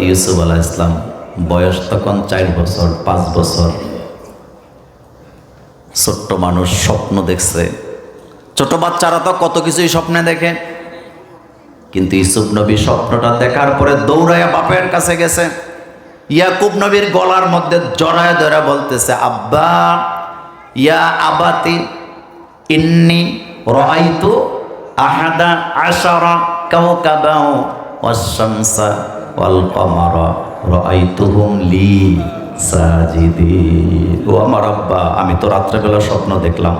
ইউসুফ আলাহ ইসলাম বয়স তখন চার বছর, পাঁচ বছর। ছোট্ট মানুষ স্বপ্ন দেখছে। ছোট বাচ্চারা তো কত কিছুই স্বপ্নে দেখে। কিন্তু ইউসুফ নবী স্বপ্নটা দেখার পরে দৌড়াইয়া বাপের কাছে গেছে। ইয়াকুব নবীর গলার মধ্যে জড়ায় ধরে বলতেছে, আব্বা, ইয়া আবাতি, ইন্নি রাআইতু আহাদা আশারা কাওকাবাও ওয়াশ-শামসা। ওয়াল আমার আব্বা, আমি তো রাত্রেবেলা স্বপ্ন দেখলাম।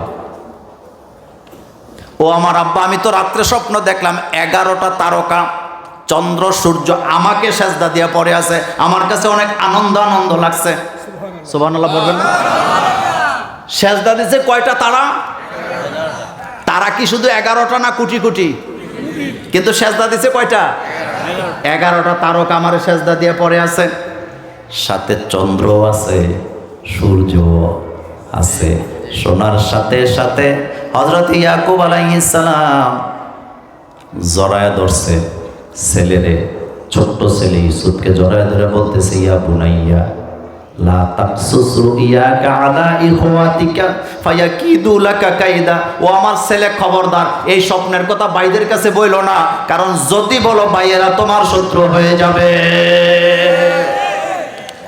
ও আমার আব্বা, আমি তো রাত্রে স্বপ্ন দেখলাম। এগারোটা তারকা, চন্দ্র, সূর্য আমাকে সেজদা দিয়ে পড়ে আছে। আমার কাছে অনেক আনন্দ আনন্দ লাগছে। সুবহানাল্লাহ বলবেন? সেজদা দিছে কয়টা তারা? তারা কি শুধু এগারোটা না কোটি কোটি? কিন্তু সেজদা দিছে কয়টা? এগারোটা তারকা আমার সেজদা দিয়ে পড়ে আছে। সাথে চন্দ্র আছে, সূর্য আছে, সোনার সাথে সাথে হজরত ইয়াকুব আলাইসালাম জড়ায় ধরছে। ছেলেরে, ছোট্ট ছেলে ইসুফকে জড়ায় ধরে বলতেছে, ইয়া বুনাইয়া লা তাকসুস রুইয়াকা আলা ইখওয়াতিকা ফায়াকিদু লাকা কাইদা। ও আমার ছেলে খবরদার, এই স্বপ্নের কথা বাইদের কাছে বইলো না, কারণ যদি বলো বাইয়েরা তোমার শত্রু হয়ে যাবে।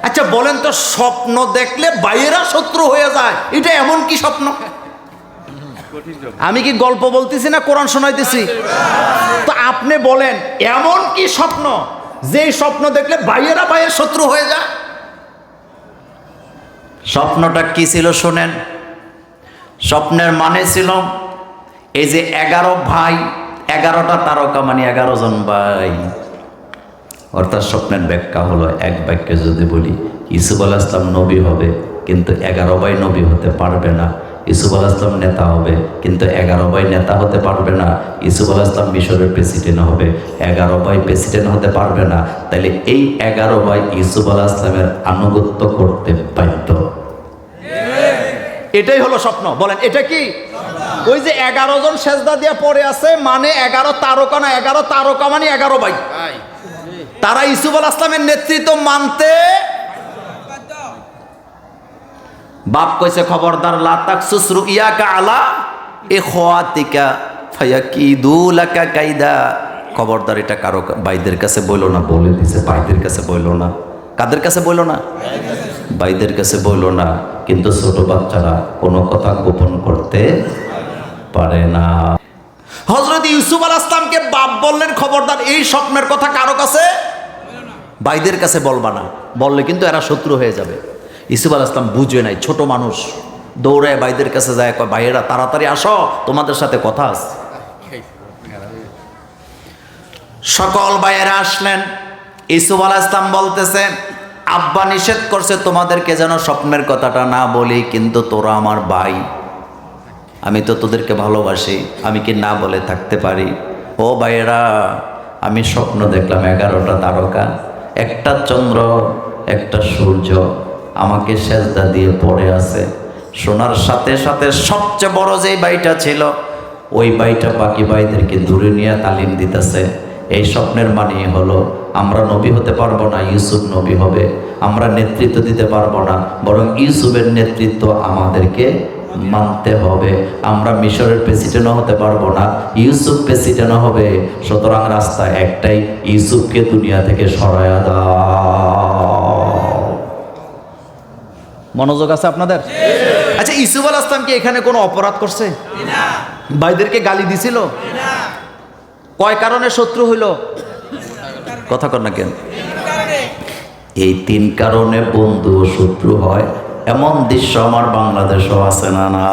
আচ্ছা বলেন তো, স্বপ্ন দেখলে বাইয়েরা শত্রু হয়ে যায়, এটা এমন কি স্বপ্ন? আমি কি গল্প বলতেছি না কোরআন শোনাইতেছি? তো আপনি বলেন, এমন কি স্বপ্ন? যেই স্বপ্ন দেখলে বাইয়েরা বাইয়ের শত্রু হয়ে যায়। স্বপ্নটা কি ছিল শোনেন? স্বপ্নের মানে ছিল এই যে এগারো ভাই, এগারোটা তারকা মানে এগারো জন ভাই। অর্থাৎ স্বপ্নের ব্যাখ্যা হলো এক বাক্যে যদি বলি, ইসুফ আলাহ ইসলাম নবী হবে, কিন্তু এগারো ভাই নবী হতে পারবে না। ইসুফ আলাহ ইসলাম নেতা হবে, কিন্তু এগারো ভাই নেতা হতে পারবে না। ইসুফ আলাহ ইসলাম মিশরের প্রেসিডেন্ট হবে, এগারো ভাই প্রেসিডেন্ট হতে পারবে না। তাইলে এই এগারো ভাই ইসুফ আলাহ ইসলামের আনুগত্য করতে বাধ্য। এটাই হলো স্বপ্ন। বলেন এটা কি? ওই যে এগারো জন সেজদা দিয়ে পড়ে আছে মানে এগারো তারকা না এগারো তারকা মানে এগারো ভাই। তারা ইসুফ আল আসলামের নেতৃত্ব মানতে বাপ কইছে খবরদার লাতাক সুসরু ইয়াকা আলা এ খোয়াতিকা ফায়াকিদু লাকা কাইদা। খবরদার এটা কারও বাইদের কাছে বইলো না বলে দিছে বাইদের কাছে বইলো না। কাদের কাছে বইলো না? বাইদের কাছে বইলো না, কিন্তু ছোট বাচ্চারা কোনো কথা গোপন করতে পারে না। হজরত ইউসুফ আল আসলামকে বাপ বললেন, খবরদার, এই স্বপ্নের কথা কারও কাছে বাইদের কাছে বলবা না। বললে কিন্তু এরা শত্রু হয়ে যাবে। ইসুফ আল ইসলাম বুঝে নাই, ছোট মানুষ, দৌড়ায় বাইদের কাছে যায়, কয়, ভাইয়েরা, তাড়াতাড়ি আসো, তোমাদের সাথে কথা আছে। সকল ভাইয়েরা আসলেন। ইসুফ আল ইসলাম বলতেছে আব্বা নিষেধ করছে, তোমাদেরকে যেন স্বপ্নের কথাটা না বলি, কিন্তু তোরা আমার ভাই। আমি তো তোদেরকে ভালোবাসি, আমি কি না বলে থাকতে পারি? ও ভাইয়েরা, আমি স্বপ্ন দেখলাম এগারোটা তারকা, একটা চন্দ্র, একটা সূর্য, আমাকে সেজদা দিয়ে পড়ে আছে। সোনার সাথে সাথে সবচেয়ে বড় যেই বাড়িটা ছিল, ওই বাড়িটা বাকি ভাইদেরকে দূরে নিয়ে তালিম দিতেছে। এই স্বপ্নের মানে হলো, আমরা নবী হতে পারব না, ইউসুফ নবী হবে। আমরা নেতৃত্ব দিতে পারব না, বরং ইউসুফের নেতৃত্ব আমাদেরকে মানতে হবে। আমরা মিশরের প্রেসিডেন্টও হতে পারব না, ইউসুফ প্রেসিডেন্টও হবে। সুতরাং রাস্তা একটাই, ইউসুফকে দুনিয়া থেকে সরায়া দাও। মনোযোগ আছে আপনাদের? আচ্ছা ইসুফ আল আসলাম কি এখানে কোনো অপরাধ করছে? ভাইদেরকে গালি দিছিল? কয় কারণে শত্রু হইল? কথা কর না কেন? এই তিন কারণে বন্ধু ও শত্রু হয়। এমন দৃশ্য আমার বাংলাদেশও আছে না না।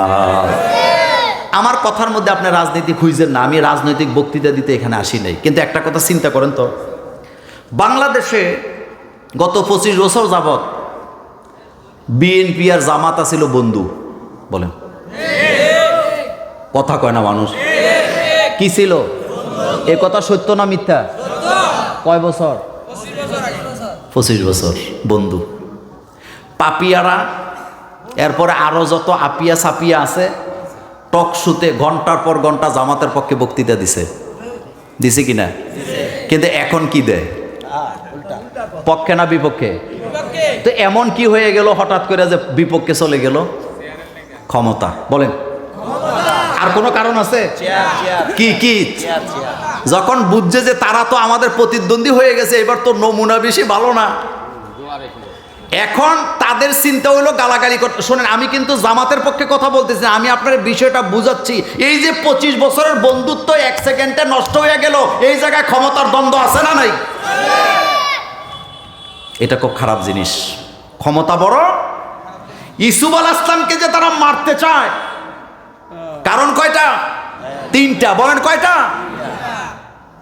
আমার কথার মধ্যে আপনি রাজনীতি খুঁজছেন না, আমি রাজনৈতিক বক্তৃতা দিতে এখানে আসি নাই। কিন্তু একটা কথা চিন্তা করেন তো। বাংলাদেশে গত পঁচিশ বছর যাবৎ বিএনপি আর জামাতা ছিল বন্ধু, বলেন। কথা কয় না মানুষ? কি ছিল? এ কথা সত্য না মিথ্যা? কয় বছর? পঁচিশ বছর বন্ধু। পাপিয়ারা এরপরে আরও যত আপিয়া সাপিয়া আছে টক শুতে ঘণ্টার পর ঘণ্টা জামাতের পক্ষে বক্তৃতা দিছে। দিছে কিনা? কিন্তু এখন কি দেয়? পক্ষে না বিপক্ষে? তো এমন কি হয়ে গেল হঠাৎ করে যে বিপক্ষে চলে গেল? ক্ষমতা। বলেন। আর কোনো কারণ আছে? কি কি? যখন বুঝছে যে তারা তো আমাদের প্রতিদ্বন্দ্বী হয়ে গেছে, এবার তো নমুনা বেশি ভালো না। এখন তাদের চিন্তা হলো গালাগালি করতে। শোনেন, আমি কিন্তু জামাতের পক্ষে কথা বলতেছি আমি আপনার বিষয়টা বুঝাচ্ছি। এই যে পঁচিশ বছরের বন্ধুত্ব এক সেকেন্ডে নষ্ট হয়ে গেল, এই জায়গায় ক্ষমতার দ্বন্দ্ব আছে না নাই? এটা খুব খারাপ জিনিস। ক্ষমতা বড়। ইসুফ আল আসলামকে যে তারা মারতে চায়, কারণ কয়টা? তিনটা। বলেন কয়টা?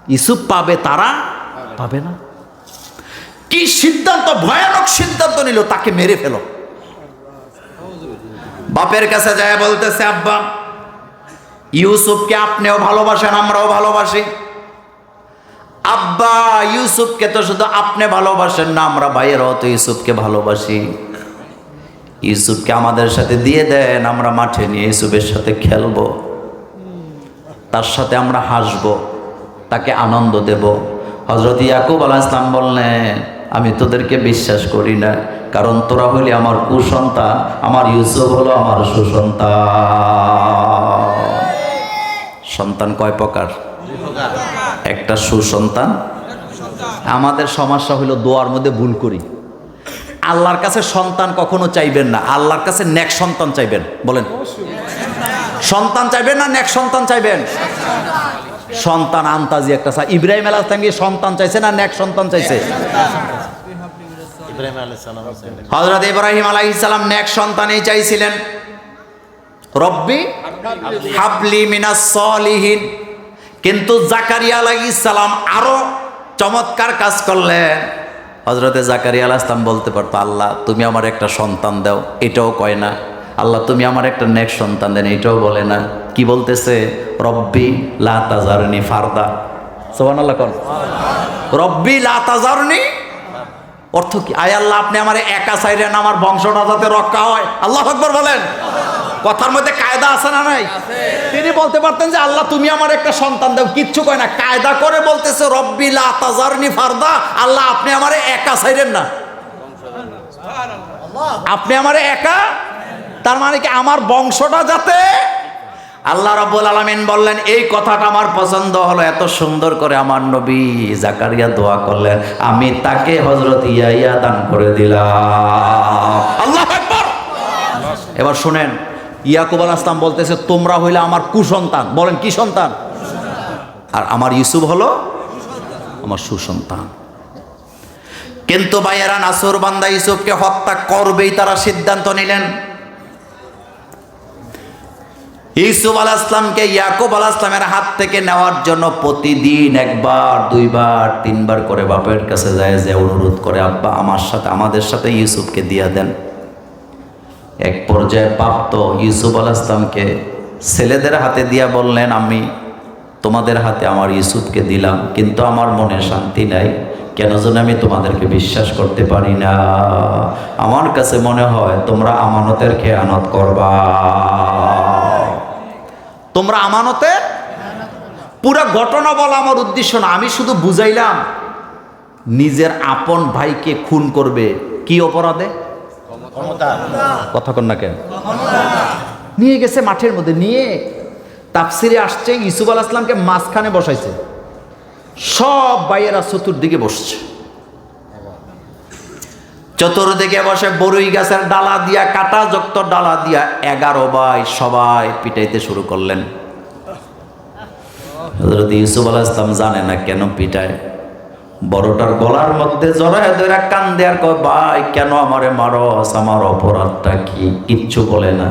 ইসুফ পাবে, তারা পাবে না। কি সিদ্ধান্ত, ভয়ানক সিদ্ধান্ত নিল, তাকে মেরে ফেলো। বাপের কাছে যায় বলতেছে, আব্বা, ইউসুফকে আপনিও ভালোবাসেন, আমরাও ভালোবাসি। আব্বা, ইউসুফকে তো শুধু আপনি ভালোবাসেন না, আমরা ভাইয়েরাও তো ইউসুফকে ভালোবাসি। ইউসুফকে আমাদের সাথে দিয়ে দেন, আমরা মাঠে নিয়ে ইউসুফের সাথে খেলব। তার সাথে আমরা হাসবো। তাকে আনন্দ দেব। হজরত ইয়াকুব আলাহ ইসলাম বললেন, আমি তোদেরকে বিশ্বাস করি না, কারণ তোরা হইলে আমার কুসন্তান, আমার ইউসুফ হলো আমার সুসন্তান। সন্তান কয় প্রকার? একটা সুসন্তান। আমাদের সমস্যা হলো দোয়ার মধ্যে ভুল করি। আল্লাহর কাছে সন্তান কখনো চাইবেন না, আল্লাহর কাছে নেক সন্তান চাইবেন, বলেন। সন্তান চাইবেন না নেক সন্তান চাইবেন? সন্তান আন্তাজি একটা চা- ইব্রাহিম আলাহ ইসলাম কি সন্তান চাইছে না নেক সন্তান চাইছে? হজরত ইব্রাহিম আলাইহিস সালাম নেক সন্তানই চাইছিলেন। রব্বি হাবলি মিনাস সলিহিন। কিন্তু জাকারিয়া আলাইহিস সালাম আরও চমৎকার কাজ করলেন। হজরতে জাকারিয়া আলাইহিস সালাম বলতে পারতো আল্লাহ তুমি আমার একটা সন্তান দাও। এটাও কয় না আল্লাহ তুমি আমার একটা নেক সন্তান দেন। এটাও বলে না। কি বলতেছে? রব্বি লা তাজারনি ফারদা। সুবহানাল্লাহ কোন। রব্বি লা তাজারনি অর্থ কি? আয় আল্লাহ, আপনি আমার একা সাইরেন আমার বংশটা যাতে রক্ষা হয়। আল্লাহ আকবর বলেন। কথার মধ্যে কায়দা আছে না নাই? তিনি বলতে পারতেন যে, আল্লাহ, তুমি আমার একটা সন্তান দাও। কিচ্ছু কয় না, কায়দা করে বলতেছে, রব্বি লা তাজারনি ফারদা। আল্লাহ, আপনি আমারে একা সাইরেন না। আপনি আমারে একা তার মানে কি, আমার বংশটা যাতে আল্লাহ রাব্বুল আলামিন বললেন, এই কথাটা আমার পছন্দ হলো, এত সুন্দর করে আমার নবী জাকারিয়া দোয়া করলেন। আমি তাকে হযরত ইয়াইয়া দান করে দিলাম। আল্লাহ এবার শুনেন, ইয়াকুব আসলাম বলতেছে, তোমরা হইলে আমার কুসন্তান। বলেন, কি সন্তান? আর আমার ইউসুফ হলো আমার সুসন্তান। কিন্তু ভাইয়েরা, নাসুর বান্দা ইউসুফকে হত্যা করবেই তারা সিদ্ধান্ত নিলেন। ইউসুফ আল ইসলামকে ইয়াকুব আল ইসলামের হাত থেকে নেওয়ার জন্য প্রতিদিন একবার, দুইবার, তিনবার করে বাপের কাছে যায় যে অনুরোধ করে, আব্বা, আমার সাথে, আমাদের সাথে ইউসুফকে দিয়ে দেন। এক পর্যায়ে প্রাপ্ত ইউসুফ আল ইসলামকে ছেলেদের হাতে দিয়া বললেন, আমি তোমাদের হাতে আমার ইউসুফকে দিলাম, কিন্তু আমার মনে শান্তি নাই। কেন যেন আমি তোমাদেরকে বিশ্বাস করতে পারি না। আমার কাছে মনে হয় তোমরা আমানতের খেয়ানত করবা। তোমরা আমানতে? পুরো ঘটনা বলা আমার উদ্দেশ্য না আমি শুধু বুঝাইলাম নিজের আপন ভাইকে খুন করবে কি অপরাধে? কথা কন না কেন? নিয়ে গেছে মাঠের মধ্যে নিয়ে তাফসিরে আসছে ইসুফ আল আসলামকে মাঝখানে বসাইছে। সব বাইয়েরা চতুর্দিকে বসছে। চতুর্দিকে বসে বরুই গাছের ডালা দিয়া কাটা যুক্ত ডালা দিয়া এগারো বাই সবাই পিটাইতে শুরু করলেন। ইউসুফ আলাহ ইসলাম জানে না কেন পিটায়। বড়টার গলার মধ্যে জড়ায় ধরে কান আর কয়, ভাই, কেন আমারে মারস আমার অপরাধটা কি? কিচ্ছু বলে না।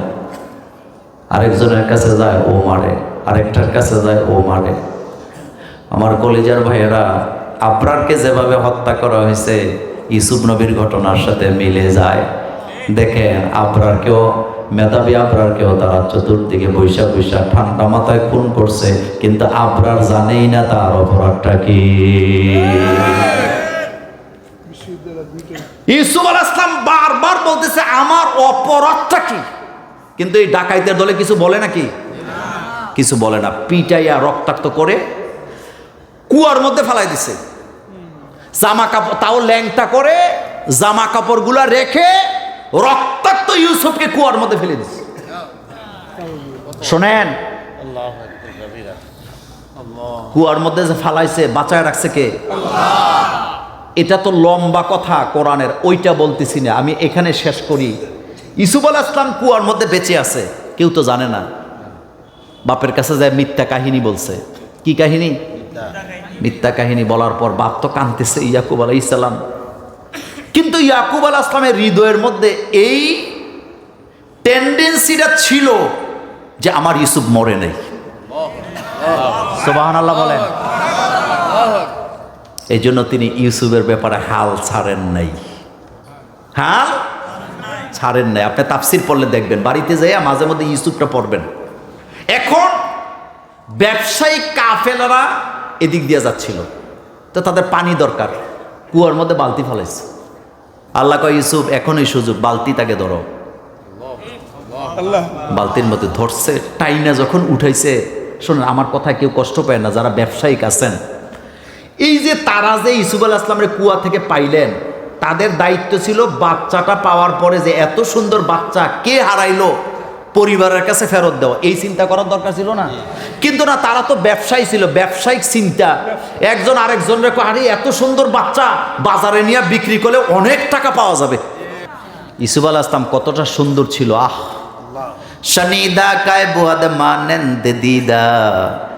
আরেকজনের কাছে যায়, ও মারে। আরেকটার কাছে যায়, ও মারে। আমার কলেজার ভাইয়েরা আবরারকে যেভাবে হত্যা করা হয়েছে ইসুফ নবীর ঘটনার সাথে মিলে যায়। দেখেন আবরারকেও মেধাবী আবরারকেও তারা চতুর্দিকে বৈশা বৈশা ঠান্ডা মাথায় খুন করছে, কিন্তু আবরার জানেই না তার অপরাধটা কি। ইসুফ আল ইসলাম বারবার বলতেছে, আমার অপরাধটা কি? কিন্তু এই ডাকাইতের দলে কিছু বলে নাকি? কিছু বলে না। পিটাইয়া রক্তাক্ত করে কুয়ার মধ্যে ফেলাই দিছে। জামা কাপড় তাও ল্যাংটা করে জামা কাপড়গুলা রেখে রক্তাক্ত ইউসুফকে কুয়ার মধ্যে ফেলে দিচ্ছে শোনেন, কুয়ার মধ্যে যে ফালাইছে, বাঁচায় রাখছে কে? এটা তো লম্বা কথা কোরআনের, ওইটা বলতেছি না, আমি এখানে শেষ করি। ইসুফ আল ইসলাম কুয়ার মধ্যে বেঁচে আছে, কেউ তো জানে না। বাপের কাছে যায় মিথ্যা কাহিনী বলছে। কি কাহিনী? মিথ্যা কাহিনী বলার পর বাপ তো কাঁদতেছে, ইয়াকুব আলাই ইসলাম কিন্তু ইয়াকুব আল আসলামের হৃদয়ের মধ্যে এই টেন্ডেন্সিটা ছিল যে আমার ইউসুফ মরে নেই। বলেন। এই জন্য তিনি ইউসুফের ব্যাপারে হাল ছাড়েন নাই। হাল ছাড়েন নাই। আপনি তাফসির পড়লে দেখবেন, বাড়িতে যাইয়া মাঝে মধ্যে ইউসুফটা পড়বেন। এখন ব্যবসায়িক কাফেলারা এদিক দিয়ে যাচ্ছিল। তো তাদের পানি দরকার কুয়ার মধ্যে বালতি ফেলাইছে। আল্লাহ কয় ইউসুফ এখনই সুযোগ বালতি তাকে ধরো। বালতির মধ্যে ধরছে টাইনা যখন উঠাইছে শোনেন আমার কথা কেউ কষ্ট পায় না যারা ব্যবসায়িক আছেন। এই যে তারা যে ইসুফ আল আসলামের কুয়া থেকে পাইলেন তাদের দায়িত্ব ছিল বাচ্চাটা পাওয়ার পরে যে এত সুন্দর বাচ্চা কে হারাইলো পরিবারের কাছে ফেরত দেওয়া। এই চিন্তা করার দরকার ছিল না। কিন্তু না তারা তো ব্যবসায়ী ছিল ব্যবসায়িক চিন্তা। একজন আরেকজনের আরে এত সুন্দর বাচ্চা বাজারে নিয়ে বিক্রি করলে অনেক টাকা পাওয়া যাবে। ইসুফ আল আসলাম কতটা সুন্দর ছিল আহ! শনিদা কায় বুয়াদ মানেন দে দিদা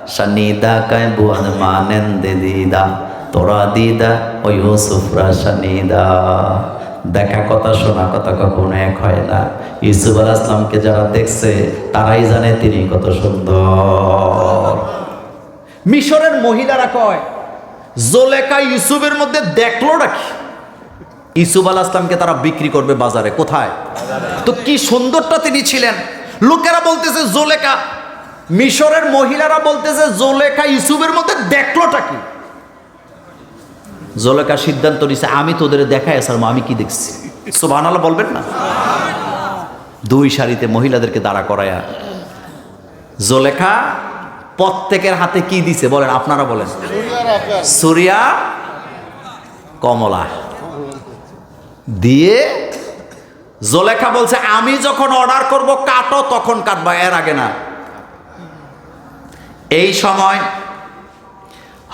শনিদা কায় বুয়াদ মানেন দে দিদা তোরা দিদা ও ইউসুফরা শনিদা দেখা কথা, শোনা কথা কখনো এক হয় না। ইসুফ আল আসলামকে যারা দেখছে, তারাই জানে তিনি কত সুন্দর। মিশরের মহিলারা কয়, জোলেকা ইউসুফের মধ্যে দেখল নাকি? ইসুফ আল আসলামকে তারা বিক্রি করবে বাজারে, কোথায়? তো কি সুন্দরটা তিনি ছিলেন। লোকেরা বলতেছে, জোলেকা। মিশরের মহিলারা বলতেছে, জোলেকা ইসুফের মধ্যে দেখলোটা কি? জোলেকা সিদ্ধান্ত নিছে, আমি তোদের দেখাই আসার আমি কি দেখছি? সোভানালা বলবেন না? দুই সারিতে মহিলাদেরকে দাঁড়া করায়া, জোলেখা প্রত্যেকের হাতে কি দিছে বলেন, আপনারা বলেন। সুরিয়া, কমলা। দিয়ে জোলেখা বলছে, আমি যখন অর্ডার করব কাটো, তখন কাটবা, এর আগে না। এই সময়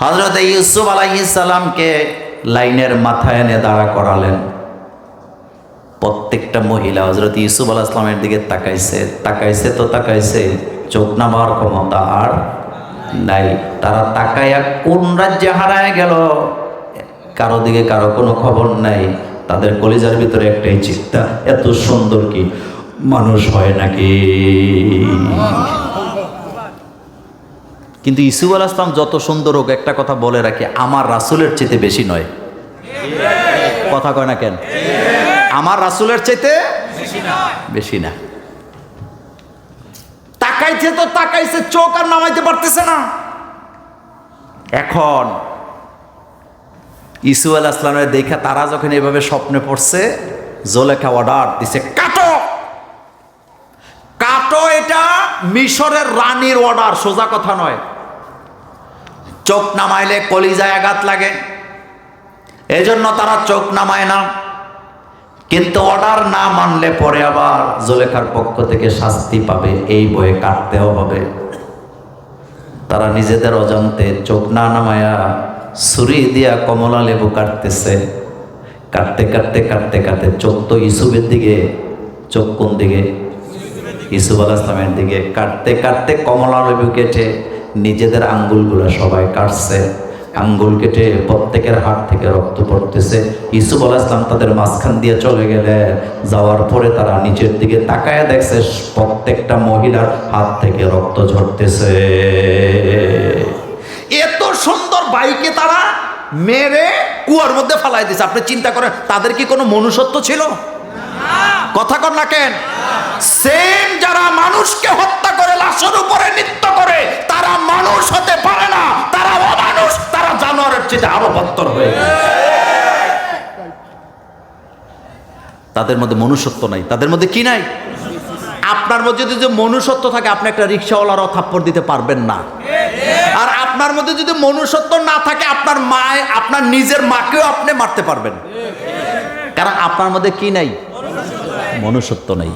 হজরত ইউসুফ আলাইসালামকে লাইনের মাথায় এনে দাঁড়া করালেন। প্রত্যেকটা মহিলা হজরত ইউসুফ আলাহ ইসলামের দিকে তাকাইছে তাকাইছে তো তাকাইছে, চোখ নামার ক্ষমতা আর নাই। তারা তাকাইয়া কোন রাজ্যে হারায় গেল? কারও দিকে কারও কোনো খবর নাই। তাদের কলিজার ভিতরে একটাই চিন্তা, এত সুন্দর কি মানুষ হয় নাকি? কিন্তু ইসুফ আল আসলাম যত সুন্দর হোক, একটা কথা বলে রাখি, আমার রাসুলের চেতে বেশি নয়। কথা কয় না কেন? আমার রাসুলের চেতে বেশি না। তাকাইছে তো তাকাইছে, চোখ আর নামাইতে পারতেছে না। এখন ইসু আল আসলামের দেখা, তারা যখন এভাবে স্বপ্নে পড়ছে, জোলেখা অর্ডার দিছে, কাটো! কাটো এটা মিশরের রানীর অর্ডার, সোজা কথা নয়। চোখ নামাইলে কলিজায় আঘাত লাগে। এজন্য তারা চোখ নামায় না। কিন্তু অর্ডার না মানলে পরে আবার জোলেখার পক্ষ থেকে শাস্তি পাবে, এই বয়ে কাটতেও হবে। তারা নিজেদের অজান্তে চোখ না নামায়া ছুরি দিয়া কমলা লেবু কাটতেছে। কাটতে কাটতে কাটতে কাটতে চোখ তো ইসুফের দিকে, চোখ কোন দিকে? ইসুফ আল ইসলামের দিকে। কাটতে কাটতে কমলা লেবু কেটে নিজেদের আঙ্গুলগুলো সবাই কাটছে। আঙ্গুল কেটে প্রত্যেকের হাত থেকে রক্ত পড়তেছে। ইসুফ আল ইসলাম তাদের মাঝখান দিয়ে চলে গেলে যাওয়ার পরে তারা নিচের দিকে তাকায় দেখছে প্রত্যেকটা মহিলার হাত থেকে রক্ত ঝরতেছে। এত সুন্দর বাইকে তারা মেরে কুয়ার মধ্যে ফালাই দিছে। আপনি চিন্তা করেন তাদের কি কোনো মনুষ্যত্ব ছিল? কথা কর না কেন? সেম যারা মানুষকে হত্যা করে লাশের আরও হয়ে গেছে। তাদের মধ্যে মনুষ্যত্ব নাই। তাদের মধ্যে কি নাই? আপনার মধ্যে যদি মনুষ্যত্ব থাকে, আপনি একটা রিক্সাওয়ালারও থাপ্পড় দিতে পারবেন না। আর আপনার মধ্যে যদি মনুষ্যত্ব না থাকে, আপনার মায়, আপনার নিজের মাকেও আপনি মারতে পারবেন। কারণ আপনার মধ্যে কি নাই? মনুষ্যত্ব নেই।